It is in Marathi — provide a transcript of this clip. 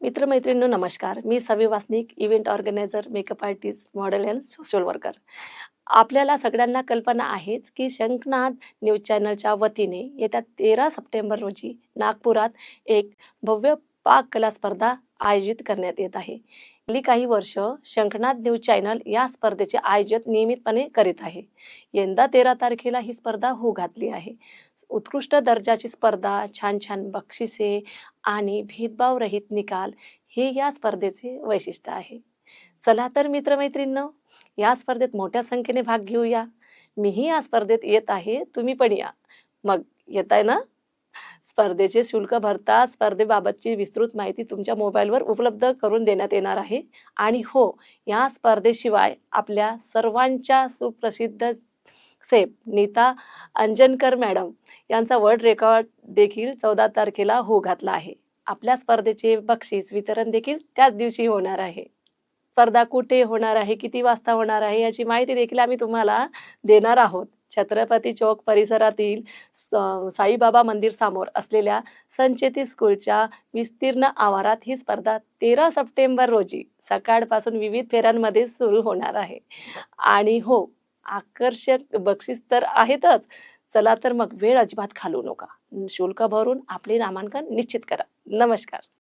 मित्रमैत्रिणींनो नमस्कार. मी Savi Wasnik event organizer makeup artist model and social worker. आपल्याला सगळ्यांना कल्पना आहेच की शंखनाद न्यूज चॅनलच्या वतीने येत्या तेरा सप्टेंबर रोजी नागपुरात एक भव्य पाक कला स्पर्धा आयोजित करण्यात येत आहे. गेली काही वर्ष शंखनाथ न्यूज चॅनल या स्पर्धेचे आयोजन नियमितपणे करीत आहे. यंदा तेरा तारखेला ही स्पर्धा होऊ घातली आहे. उत्कृष्ट दर्जाची स्पर्धा छान छान बक्षिसे आणि भेदभावरहित निकाल हे या स्पर्धेचे वैशिष्ट्य आहे. चला तर मित्रमैत्रिणींनो या स्पर्धेत मोठ्या संख्येने भाग घेऊया. मीही या स्पर्धेत येत आहे तुम्ही पण या. मग येत आहे ना? स्पर्धेचे शुल्क भरता स्पर्धेबाबतची विस्तृत माहिती तुमच्या मोबाईलवर उपलब्ध करून देण्यात येणार आहे. आणि हो या स्पर्धेशिवाय आपल्या सर्वांच्या सुप्रसिद्ध सेफ नीता अंजनकर मॅडम यांचा वर्ल्ड रेकॉर्ड देखील चौदा तारखेला हो घातला आहे. आपल्या स्पर्धेचे बक्षीस वितरण देखील त्याच दिवशी होणार आहे. स्पर्धा कुठे होणार आहे किती वाजता होणार आहे याची माहिती देखील आम्ही तुम्हाला देणार आहोत. छत्रपती चौक परिसरातील स- साईबाबा मंदिर समोर असलेल्या संचेती स्कूलच्या विस्तीर्ण आवारात ही स्पर्धा तेरा सप्टेंबर रोजी सकाळपासून विविध फेऱ्यांमध्ये सुरू होणार आहे. आणि हो आकर्षक बक्षीस तर आहेतच. चला तर मग वेळ अजिबात घालवू नका. शुल्क भरून आपले नामांकन निश्चित करा. नमस्कार.